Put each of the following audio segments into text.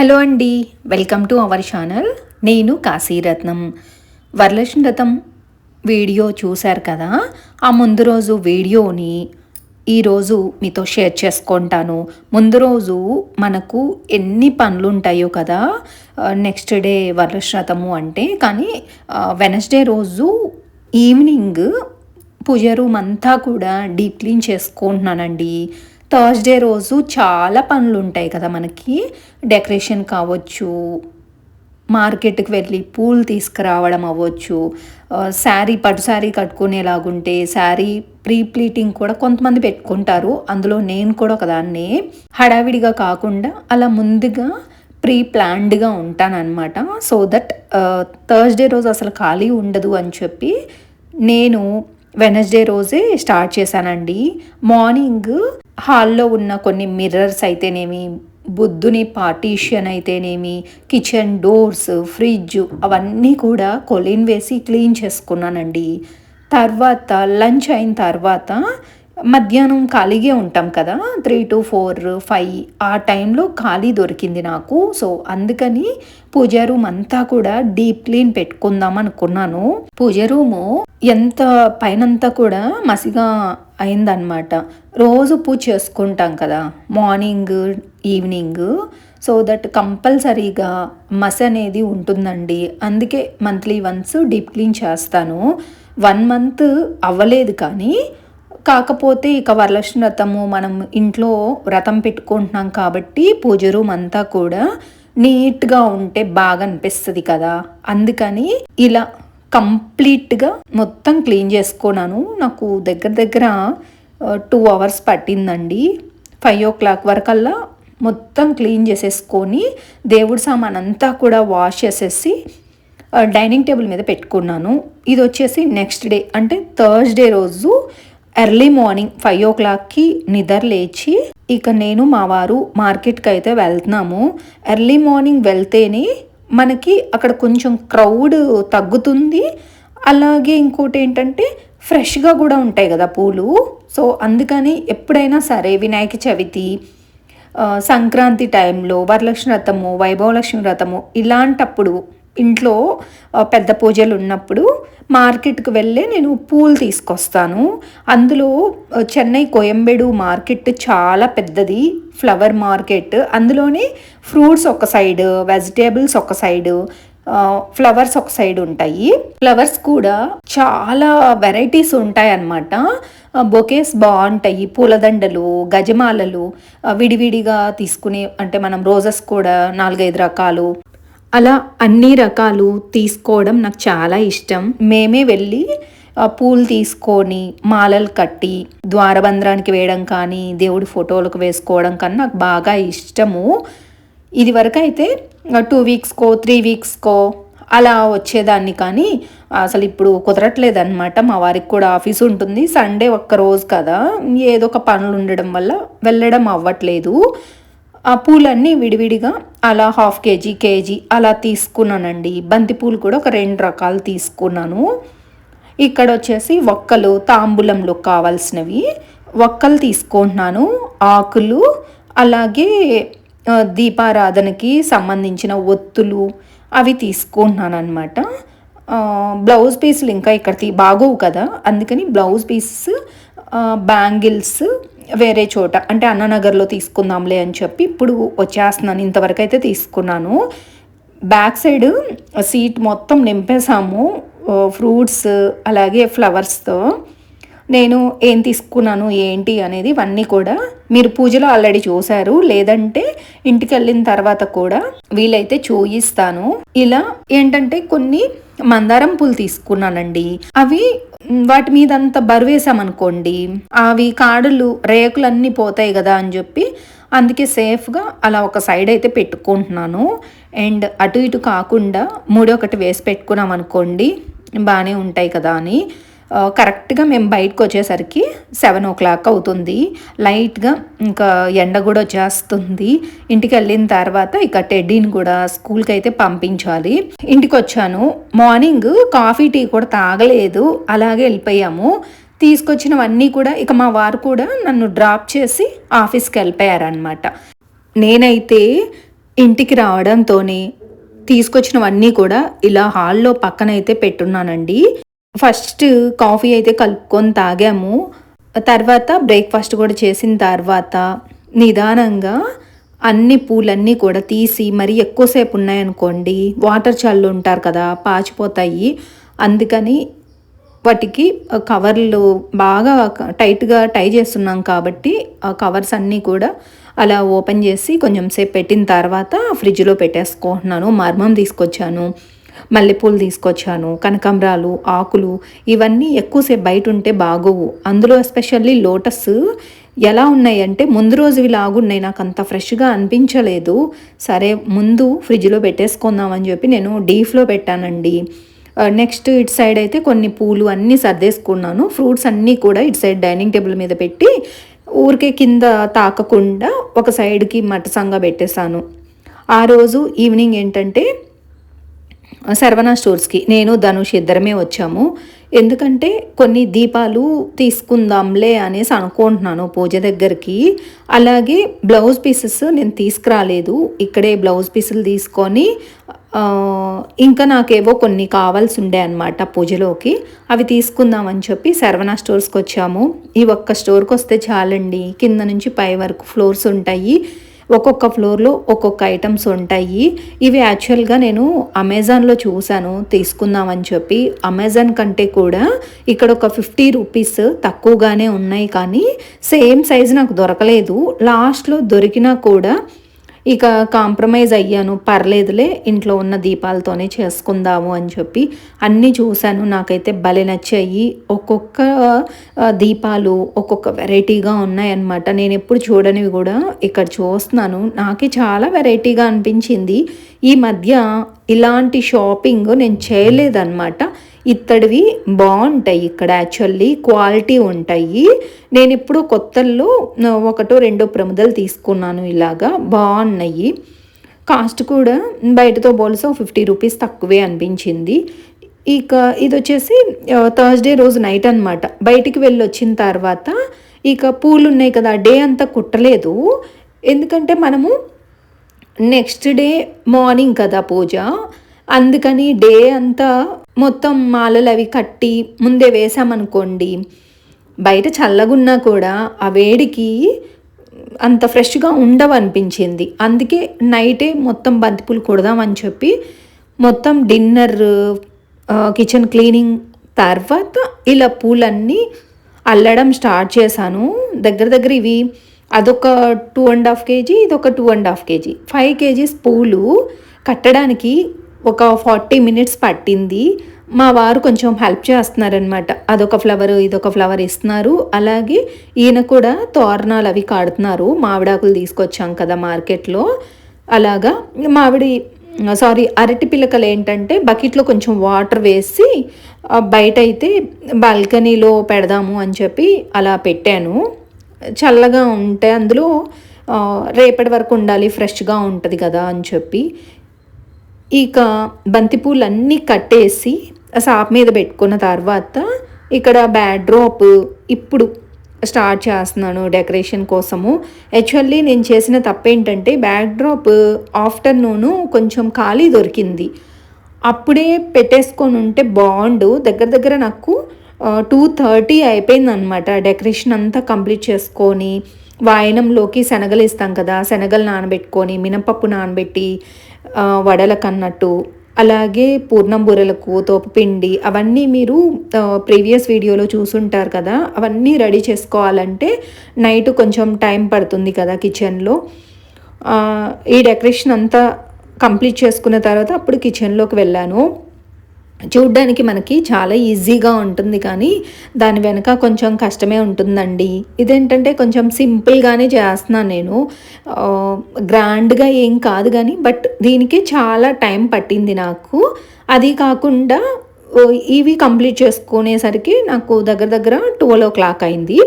Hello అండి welcome to our channel. నేను కాశీరత్నం. వరలక్ష్మి రథం వీడియో చూశారు కదా ఆ ముందు రోజు వీడియోని ఈరోజు మీతో షేర్ చేసుకుంటాను. ముందు రోజు మనకు ఎన్ని పనులు ఉంటాయో కదా నెక్స్ట్ డే వరలక్ష్మి రథము అంటే కానీ వెనస్డే రోజు ఈవినింగ్ పూజ రూమ్ అంతా కూడా డీప్ క్లీన్ చేసుకుంటున్నానండి. థర్స్డే రోజు చాలా పనులు ఉంటాయి కదా మనకి. డెకరేషన్ కావచ్చు మార్కెట్కి వెళ్ళి పూలు తీసుకురావడం అవ్వచ్చు శారీ పట్టు శారీ కట్టుకునేలాగుంటే శారీ ప్రీ ప్లీటింగ్ కూడా కొంతమంది పెట్టుకుంటారు. అందులో నేను కూడా ఒకదాన్ని. హడావిడిగా కాకుండా అలా ముందుగా ప్రీ ప్లాన్డ్గా ఉంటానన్నమాట. సో దట్ థర్స్డే రోజు అసలు ఖాళీ ఉండదు అని చెప్పి నేను వెనస్డే రోజే స్టార్ట్ చేశానండి. మార్నింగ్ హాల్లో ఉన్న కొన్ని మిర్రర్స్ అయితేనేమి బుద్ధుని పార్టీషియన్ అయితేనేమి కిచెన్ డోర్స్ ఫ్రిడ్జ్ అవన్నీ కూడా కొలిన్ వేసి క్లీన్ చేసుకున్నానండి. తర్వాత లంచ్ అయిన తర్వాత మధ్యాహ్నం ఖాళీగా ఉంటాం కదా త్రీ టు ఫోర్ ఫైవ్ ఆ టైంలో ఖాళీ దొరికింది నాకు. సో అందుకని పూజ రూమ్ అంతా కూడా డీప్ క్లీన్ పెట్టుకుందాం అనుకున్నాను. పూజ రూము ఎంత పైనంతా కూడా మసిగా అయిందనమాట రోజు పూజ చేసుకుంటాం కదా మార్నింగ్ ఈవినింగ్. సో దట్ కంపల్సరీగా మసి అనేది ఉంటుందండి. అందుకే మంత్లీ వన్స్ డీప్ క్లీన్ చేస్తాను. వన్ మంత్ అవ్వలేదు కానీ కాకపోతే ఇక వరలక్ష్మి వ్రతము మనం ఇంట్లో వ్రతం పెట్టుకుంటున్నాం కాబట్టి పూజ రూమ్ అంతా కూడా నీట్గా ఉంటే బాగా అనిపిస్తుంది కదా. అందుకని ఇలా కంప్లీట్గా మొత్తం క్లీన్ చేసుకున్నాను. నాకు దగ్గర దగ్గర టూ అవర్స్ పట్టిందండి. ఫైవ్ ఓ క్లాక్ వరకల్లా మొత్తం క్లీన్ చేసేసుకొని దేవుడి సామాన్ అంతా కూడా వాష్ చేసేసి డైనింగ్ టేబుల్ మీద పెట్టుకున్నాను. ఇది వచ్చేసి నెక్స్ట్ డే అంటే థర్స్డే రోజు ఎర్లీ మార్నింగ్ ఫైవ్ ఓ క్లాక్కి నిద్ర లేచి ఇక నేను మా వారు మార్కెట్కి అయితే వెళ్తున్నాము. ఎర్లీ మార్నింగ్ వెళ్తేనే మనకి అక్కడ కొంచెం క్రౌడ్ తగ్గుతుంది. అలాగే ఇంకోటి ఏంటంటే ఫ్రెష్గా కూడా ఉంటాయి కదా పూలు. సో అందుకని ఎప్పుడైనా సరే వినాయక చవితి సంక్రాంతి టైంలో వరలక్ష్మి వ్రతము వైభవలక్ష్మి వ్రతము ఇలాంటప్పుడు ఇంట్లో పెద్ద పూజలు ఉన్నప్పుడు మార్కెట్కి వెళ్ళే నేను పూలు తీసుకొస్తాను. అందులో చెన్నై కోయంబేడు మార్కెట్ చాలా పెద్దది ఫ్లవర్ మార్కెట్. అందులోనే ఫ్రూట్స్ ఒక సైడ్ వెజిటేబుల్స్ ఒక సైడ్ ఫ్లవర్స్ ఒక సైడ్ ఉంటాయి. ఫ్లవర్స్ కూడా చాలా వెరైటీస్ ఉంటాయి అన్నమాట బొకేస్ బాగుంటాయి పూలదండలు గజమాలలు విడివిడిగా తీసుకునే అంటే మనం రోజెస్ కూడా నాలుగైదు రకాలు అలా అన్ని రకాలు తీసుకోవడం నాకు చాలా ఇష్టం. మేమే వెళ్ళి పూలు తీసుకొని మాలలు కట్టి ద్వారబంధ్రానికి వేయడం కానీ దేవుడి ఫోటోలకు వేసుకోవడం కానీ నాకు బాగా ఇష్టము. ఇది వరకు అయితే టూ వీక్స్కో త్రీ వీక్స్కో అలా వచ్చేదాన్ని కానీ అసలు ఇప్పుడు కుదరట్లేదన్నమాట. మా వారికి కూడా ఆఫీస్ ఉంటుంది సండే ఒక్క రోజు కదా. ఏదో ఒక పనులు ఉండడం వల్ల వెళ్ళడం అవ్వట్లేదు. ఆ పూలన్నీ విడివిడిగా అలా హాఫ్ కేజీ కేజీ అలా తీసుకున్నానండి. బంతిపూలు కూడా ఒక రెండు రకాలు తీసుకున్నాను. ఇక్కడ వచ్చేసి ఒక్కలు తాంబూలంలో కావాల్సినవి ఒక్కలు తీసుకుంటున్నాను. ఆకులు అలాగే దీపారాధనకి సంబంధించిన ఒత్తులు అవి తీసుకుంటున్నాను అనమాట బ్లౌజ్ పీసులు ఇంకా ఇక్కడ బాగోవు కదా. అందుకని బ్లౌజ్ పీసెస్ బ్యాంగిల్స్ వేరే చోట అంటే అన్ననగర్లో తీసుకుందాంలే అని చెప్పి ఇప్పుడు వచ్చేస్తున్నాను. ఇంతవరకు అయితే తీసుకున్నాను. బ్యాక్ సైడ్ సీట్ మొత్తం నింపేసాము ఫ్రూట్స్ అలాగే ఫ్లవర్స్తో. నేను ఏం తీసుకున్నాను ఏంటి అనేది ఇవన్నీ కూడా మీరు పూజలో ఆల్రెడీ చూశారు. లేదంటే ఇంటికి వెళ్ళిన తర్వాత కూడా వీలైతే చూయిస్తాను. ఇలా ఏంటంటే కొన్ని మందారం పూలు తీసుకున్నానండి. అవి వాటి మీద అంత బరువేసామనుకోండి అవి కాడలు రేకులు అన్నీ పోతాయి కదా అని చెప్పి అందుకే సేఫ్గా అలా ఒక సైడ్ అయితే పెట్టుకుంటున్నాను. అండ్ అటు ఇటు కాకుండా మూడో ఒకటి వేసి పెట్టుకున్నాం అనుకోండి బాగానే ఉంటాయి కదా అని. కరెక్ట్గా మేము బయటకు వచ్చేసరికి సెవెన్ ఓ క్లాక్ అవుతుంది. లైట్గా ఇంకా ఎండ కూడా వచ్చేస్తుంది. ఇంటికి వెళ్ళిన తర్వాత ఇక టెడ్డీని కూడా స్కూల్కి అయితే పంపించాలి. ఇంటికి వచ్చాను మార్నింగ్ కాఫీ టీ కూడా తాగలేదు. అలాగే వెళ్ళిపోయాము. తీసుకొచ్చినవన్నీ కూడా ఇక మా వారు కూడా నన్ను డ్రాప్ చేసి ఆఫీస్కి వెళ్ళిపోయారనమాట నేనైతే ఇంటికి రావడంతోనే తీసుకొచ్చినవన్నీ కూడా ఇలా హాల్లో పక్కనైతే పెట్టున్నానండి. ఫస్ట్ కాఫీ అయితే కలుపుకొని తాగాము. తర్వాత బ్రేక్ఫాస్ట్ కూడా చేసిన తర్వాత నిదానంగా అన్ని పూలన్నీ కూడా తీసి మరి ఎక్కువసేపు ఉన్నాయనుకోండి వాటర్ చల్లు ఉంటారు కదా పాచిపోతాయి. అందుకని వాటికి కవర్లు బాగా టైట్గా టై చేస్తున్నాం కాబట్టి ఆ కవర్స్ అన్నీ కూడా అలా ఓపెన్ చేసి కొంచెం సేపు పెట్టిన తర్వాత ఫ్రిడ్జ్లో పెట్టేసుకుంటున్నాను మర్మం తీసుకొచ్చాను. మల్లెపూలు తీసుకొచ్చాను కనకాంబరాలు ఆకులు ఇవన్నీ ఎక్కువసేపు బయట ఉంటే బాగోవు. అందులో ఎస్పెషల్లీ లోటస్ ఎలా ఉన్నాయంటే ముందు రోజు లాగున్నాయి నాకు అంత ఫ్రెష్గా అనిపించలేదు. సరే ముందు ఫ్రిడ్జ్లో పెట్టేసుకుందామని చెప్పి నేను డీఫ్లో పెట్టానండి. నెక్స్ట్ ఇటు సైడ్ అయితే కొన్ని పూలు అన్నీ సర్దేసుకున్నాను. ఫ్రూట్స్ అన్నీ కూడా ఇటు సైడ్ డైనింగ్ టేబుల్ మీద పెట్టి ఊరికే కింద తాకకుండా ఒక సైడ్కి మట్టసంగా పెట్టేశాను. ఆ రోజు ఈవినింగ్ ఏంటంటే శర్వణ స్టోర్స్కి. నేను ధనుష్ ఇద్దరమే వచ్చాము. ఎందుకంటే కొన్ని దీపాలు తీసుకుందాంలే అనేసి అనుకుంటున్నాను పూజ దగ్గరికి. అలాగే బ్లౌజ్ పీసెస్ నేను తీసుకురాలేదు. ఇక్కడే బ్లౌజ్ పీసులు తీసుకొని ఇంకా నాకేవో కొన్ని కావాల్సి ఉండే అనమాట పూజలోకి. అవి తీసుకుందామని చెప్పి శర్వణ స్టోర్స్కి వచ్చాము. ఈ ఒక్క స్టోర్కి వస్తే చాలండి. కింద నుంచి పై వరకు ఫ్లోర్స్ ఉంటాయి. ఒక్కొక్క ఫ్లోర్లో ఒక్కొక్క ఐటమ్స్ ఉంటాయి. ఇవి యాక్చువల్గా నేను అమెజాన్లో చూశాను తీసుకుందామని చెప్పి. అమెజాన్ కంటే కూడా ఇక్కడ ఒక ఫిఫ్టీ రూపీస్ తక్కువగానే ఉన్నాయి కానీ సేమ్ సైజ్ నాకు దొరకలేదు. లాస్ట్లో దొరికినా కూడా ఇక కాంప్రమైజ్ అయ్యాను. పర్లేదులే ఇంట్లో ఉన్న దీపాలతోనే చేసుకుందాము అని చెప్పి అన్నీ చూశాను. నాకైతే భలే నచ్చాయి. ఒక్కొక్క దీపాలు ఒక్కొక్క వెరైటీగా ఉన్నాయన్నమాట. నేను ఎప్పుడు చూడనివి కూడా ఇక్కడ చూస్తున్నాను. నాకే చాలా వెరైటీగా అనిపించింది. ఈ మధ్య ఇలాంటి షాపింగ్ నేను చేయలేదన్నమాట. ఇత్తడివి బాగుంటాయి ఇక్కడ యాక్చువల్లీ క్వాలిటీ ఉంటాయి. నేను ఇప్పుడు కొత్తల్లో ఒకటో రెండో ప్రముదలు తీసుకున్నాను ఇలాగా బాగున్నాయి. కాస్ట్ కూడా బయటతో పోలిసి ఫిఫ్టీ రూపీస్ తక్కువే అనిపించింది. ఇక ఇది వచ్చేసి థర్స్డే రోజు నైట్ అనమాట బయటికి వెళ్ళి వచ్చిన తర్వాత ఇక పూలు ఉన్నాయి కదా డే అంతా కుట్టలేదు. ఎందుకంటే మనము నెక్స్ట్ డే మార్నింగ్ కదా పూజ. అందుకని డే అంతా మొత్తం మాలలు అవి కట్టి ముందే వేసామనుకోండి బయట చల్లగున్నా కూడా ఆ వేడికి అంత ఫ్రెష్గా ఉండవు అనిపించింది అందుకే నైటే మొత్తం బంతిపూలు కొడదామని చెప్పి మొత్తం డిన్నర్ కిచెన్ క్లీనింగ్ తర్వాత ఇలా పూలన్నీ అల్లడం స్టార్ట్ చేశాను. దగ్గర దగ్గర ఇవి అదొక టూ అండ్ హాఫ్ కేజీ ఇదొక two and half KG. Five KGs పూలు కట్టడానికి ఒక ఫార్టీ మినిట్స్ పట్టింది. మా వారు కొంచెం హెల్ప్ చేస్తున్నారనమాట అదొక ఫ్లవర్ ఇదొక ఫ్లవర్ ఇస్తున్నారు. అలాగే ఈయన కూడా తోరణాలు అవి కాడుతున్నారు. మామిడాకులు తీసుకొచ్చాం కదా మార్కెట్లో. అలాగా మామిడి సారీ అరటి పిల్లకలు ఏంటంటే బకెట్లో కొంచెం వాటర్ వేసి బయట అయితే బాల్కనీలో పెడదాము అని చెప్పి అలా పెట్టాను. చల్లగా ఉంటే అందులో రేపటి వరకు ఉండాలి ఫ్రెష్గా ఉంటుంది కదా అని చెప్పి. ఇక బంతిపూలు అన్నీ కట్టేసి సాప్ మీద పెట్టుకున్న తర్వాత ఇక్కడ బ్యాడ్ డ్రాప్ ఇప్పుడు స్టార్ట్ చేస్తున్నాను డెకరేషన్ కోసము. యాక్చువల్లీ నేను చేసిన తప్పేంటంటే బ్యాక్ డ్రాప్ ఆఫ్టర్నూను కొంచెం ఖాళీ దొరికింది. అప్పుడే పెట్టేసుకొని ఉంటే బాగుండు దగ్గర దగ్గర నాకు టూ థర్టీ అయిపోయిందనమాట డెకరేషన్ అంతా కంప్లీట్ చేసుకొని వాయనంలోకి శనగలు ఇస్తాం కదా శనగలు నానబెట్టుకొని మినపప్పు నానబెట్టి వడలకు అన్నట్టు అలాగే పూర్ణం బూరెలకు తోపుపిండి అవన్నీ మీరు ప్రీవియస్ వీడియోలో చూసుంటారు కదా అవన్నీ రెడీ చేసుకోవాలంటే నైట్ కొంచెం టైం పడుతుంది కదా కిచెన్లో. ఈ డెకరేషన్ అంతా కంప్లీట్ చేసుకున్న తర్వాత అప్పుడు కిచెన్లోకి వెళ్ళాను. చూడ్డానికి మనకి చాలా ఈజీగా ఉంటుంది కానీ దాని వెనక కొంచెం కష్టమే ఉంటుందండి. ఇదేంటంటే కొంచెం సింపుల్గానే చేస్తున్నాను నేను. గ్రాండ్గా ఏం కాదు కానీ బట్ దీనికి చాలా టైం పట్టింది నాకు. అది కాకుండా ఇవి కంప్లీట్ చేసుకునేసరికి నాకు దగ్గర దగ్గర ట్వెల్వ్ ఓ క్లాక్ అయింది.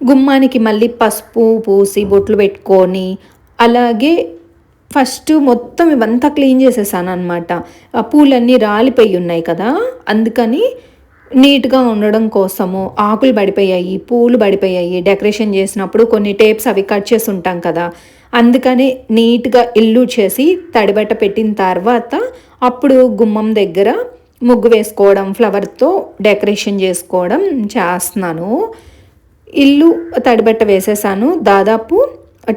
గుమ్మానికి మళ్ళీ పసుపు పూసి బొట్లు పెట్టుకొని అలాగే ఫస్ట్ మొత్తం ఇవంతా క్లీన్ చేసేసాను అనమాట ఆ పూలన్నీ రాలిపోయి ఉన్నాయి కదా అందుకని నీట్గా ఉండడం కోసము ఆకులు పడిపోయాయి పూలు పడిపోయాయి. డెకరేషన్ చేసినప్పుడు కొన్ని టేప్స్ అవి కట్ చేసి ఉంటాం కదా అందుకని నీట్గా ఇల్లు చేసి తడిబట్ట పెట్టిన తర్వాత అప్పుడు గుమ్మం దగ్గర ముగ్గు వేసుకోవడం ఫ్లవర్తో డెకరేషన్ చేసుకోవడం చేస్తున్నాను. ఇల్లు తడిబట్ట వేసేసాను. దాదాపు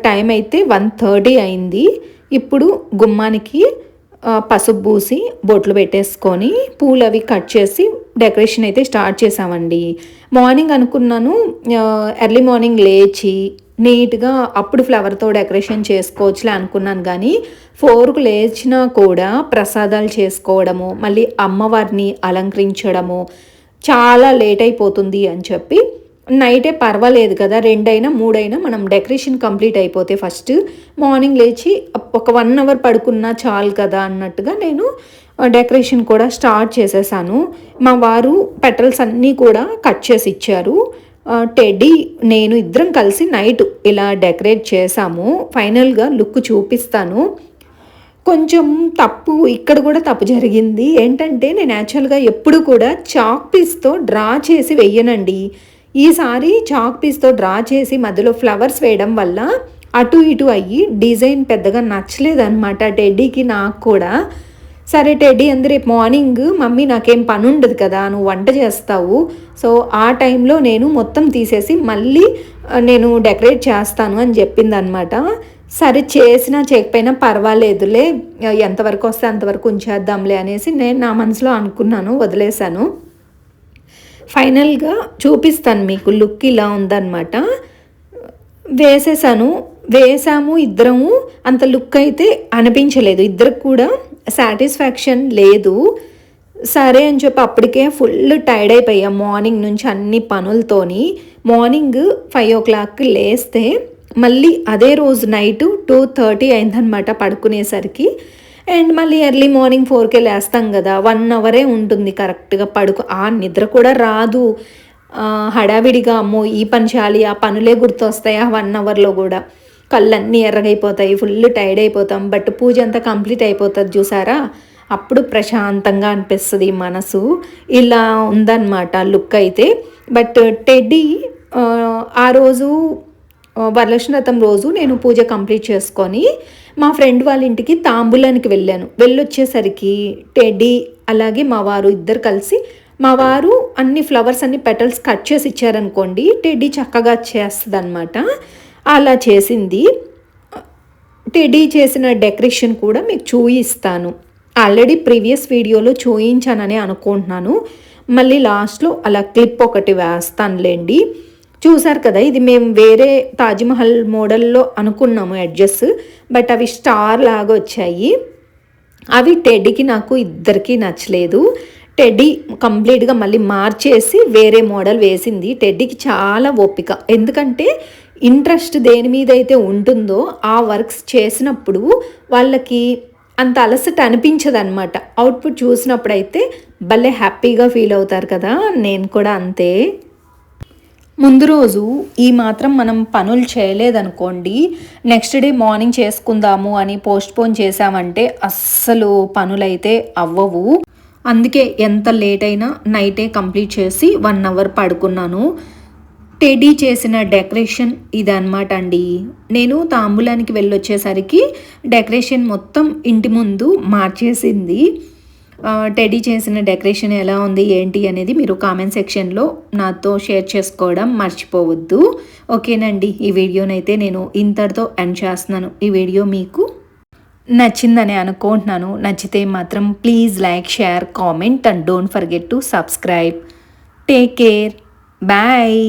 టైం అయితే వన్ థర్టీ అయింది. ఇప్పుడు గుమ్మానికి పసుపు పూసి బొట్లు పెట్టేసుకొని పూలు అవి కట్ చేసి డెకరేషన్ అయితే స్టార్ట్ చేసామండి మార్నింగ్ అనుకున్నాను ఎర్లీ మార్నింగ్ లేచి నీట్గా అప్పుడు ఫ్లవర్తో డెకరేషన్ చేసుకోవచ్చులే అనుకున్నాను కానీ ఫోర్కు లేచినా కూడా ప్రసాదాలు చేసుకోవడము మళ్ళీ అమ్మవారిని అలంకరించడము చాలా లేట్ అయిపోతుంది అని చెప్పి నైటే పర్వాలేదు కదా రెండైనా మూడైనా మనం డెకరేషన్ కంప్లీట్ అయిపోతే ఫస్ట్ మార్నింగ్ లేచి ఒక వన్ అవర్ పడుకున్నా చాలు కదా అన్నట్టుగా నేను డెకరేషన్ కూడా స్టార్ట్ చేసేసాను. మా వారు పెట్రల్స్ అన్నీ కూడా కట్ చేసి ఇచ్చారు. టెడ్డీ నేను ఇద్దరం కలిసి నైట్ ఇలా డెకరేట్ చేసాము. ఫైనల్గా లుక్ చూపిస్తాను. కొంచెం తప్పు ఇక్కడ కూడా తప్పు జరిగింది. ఏంటంటే నేను యాక్చువల్గా ఎప్పుడు కూడా చాక్ పీస్తో డ్రా చేసి వెయ్యనండి. ఈసారి చాక్ పీస్తో డ్రా చేసి మధ్యలో ఫ్లవర్స్ వేయడం వల్ల అటు ఇటు అయ్యి డిజైన్ పెద్దగా నచ్చలేదన్నమాట టెడ్డీకి నాకు కూడా. సరే టెడ్డీ అంది రేపు మార్నింగ్ మమ్మీ నాకేం పని ఉండదు కదా నువ్వు వంట చేస్తావు. సో ఆ టైంలో నేను మొత్తం తీసేసి మళ్ళీ నేను డెకరేట్ చేస్తాను అని చెప్పింది అనమాట సరే చేసినా చేయకపోయినా పర్వాలేదులే ఎంతవరకు వస్తే అంతవరకు ఉంచేద్దాంలే అనేసి నేను నా మనసులో అనుకున్నాను వదిలేశాను. ఫైనల్గా చూపిస్తాను మీకు లుక్ ఇలా ఉందన్నమాట. వేసేసాను. వేసాము ఇద్దరము. అంత లుక్ అయితే అనిపించలేదు. ఇద్దరికి కూడా సాటిస్ఫాక్షన్ లేదు. సరే అని చెప్పి అప్పటికే ఫుల్ టైర్డ్ అయిపోయాం మార్నింగ్ నుంచి అన్ని పనులతోని. మార్నింగ్ ఫైవ్ ఓ క్లాక్ లేస్తే మళ్ళీ అదే రోజు నైట్ టూ థర్టీ అయిందనమాట పడుకునేసరికి. అండ్ మళ్ళీ ఎర్లీ మార్నింగ్ ఫోర్కే లేస్తాం కదా వన్ అవరే ఉంటుంది కరెక్ట్గా పడుకు ఆ నిద్ర కూడా రాదు. హడావిడిగా అమ్మో ఈ పని చేయాలి ఆ పనులే గుర్తొస్తాయి ఆ వన్ అవర్లో కూడా. కళ్ళన్నీ ఎర్రగైపోతాయి ఫుల్ టైర్డ్ అయిపోతాం బట్ పూజ అంతా కంప్లీట్ అయిపోతుంది చూసారా? అప్పుడు ప్రశాంతంగా అనిపిస్తుంది మనసు. ఇలా ఉందన్నమాట లుక్ అయితే. బట్ టెడ్డీ ఆ రోజు వరలక్ష్మీరథం రోజు నేను పూజ కంప్లీట్ చేసుకొని మా ఫ్రెండ్ వాళ్ళ ఇంటికి తాంబూలానికి వెళ్ళాను. వెళ్ళొచ్చేసరికి టెడ్డీ అలాగే మా వారు ఇద్దరు కలిసి మా వారు అన్ని ఫ్లవర్స్ అన్ని పెటల్స్ కట్ చేసి ఇచ్చారనుకోండి టెడ్డీ చక్కగా చేస్తుంది అనమాట అలా చేసింది. టెడ్డీ చేసిన డెకరేషన్ కూడా మీకు చూయిస్తాను. ఆల్రెడీ ప్రీవియస్ వీడియోలో చూయించానని అనుకుంటున్నాను. మళ్ళీ లాస్ట్లో అలా క్లిప్ ఒకటి వేస్తానులేండి. చూసారు కదా ఇది మేము వేరే తాజ్మహల్ మోడల్లో అనుకున్నాము అడ్జస్ట్ బట్ అవి స్టార్ లాగా వచ్చాయి. అవి టెడ్డీకి నాకు ఇద్దరికి నచ్చలేదు. టెడ్డీ కంప్లీట్గా మళ్ళీ మార్చేసి వేరే మోడల్ వేసింది. టెడ్డీకి చాలా ఓపిక. ఎందుకంటే ఇంట్రెస్ట్ దేని మీద అయితే ఉంటుందో ఆ వర్క్స్ చేసినప్పుడు వాళ్ళకి అంత అలసట అనిపించదు అనమాట అవుట్పుట్ చూసినప్పుడైతే భలే హ్యాపీగా ఫీల్ అవుతారు కదా నేను కూడా అంతే. ముందు రోజు ఈ మాత్రం మనం పనులు చేయలేదనుకోండి నెక్స్ట్ డే మార్నింగ్ చేసుకుందాము అని పోస్ట్పోన్ చేసామంటే అస్సలు పనులైతే అవ్వవు. అందుకే ఎంత లేట్ అయినా నైటే కంప్లీట్ చేసి వన్ అవర్ పడుకున్నాను. టెడీ చేసిన డెకరేషన్ ఇదనమాట అండి. నేను తాంబూలానికి వెళ్ళొచ్చేసరికి డెకరేషన్ మొత్తం ఇంటి ముందు మార్చేసింది. టెడీ చేసిన డెకరేషన్ ఎలా ఉంది ఏంటి అనేది మీరు కామెంట్ సెక్షన్లో నాతో షేర్ చేసుకోవడం మర్చిపోవద్దు. ఓకేనండి ఈ వీడియోనైతే నేను ఇంతటితో ఎండ్ చేస్తున్నాను. ఈ వీడియో మీకు నచ్చిందని అనుకుంటున్నాను. నచ్చితే మాత్రం please like share comment and don't forget to subscribe take care bye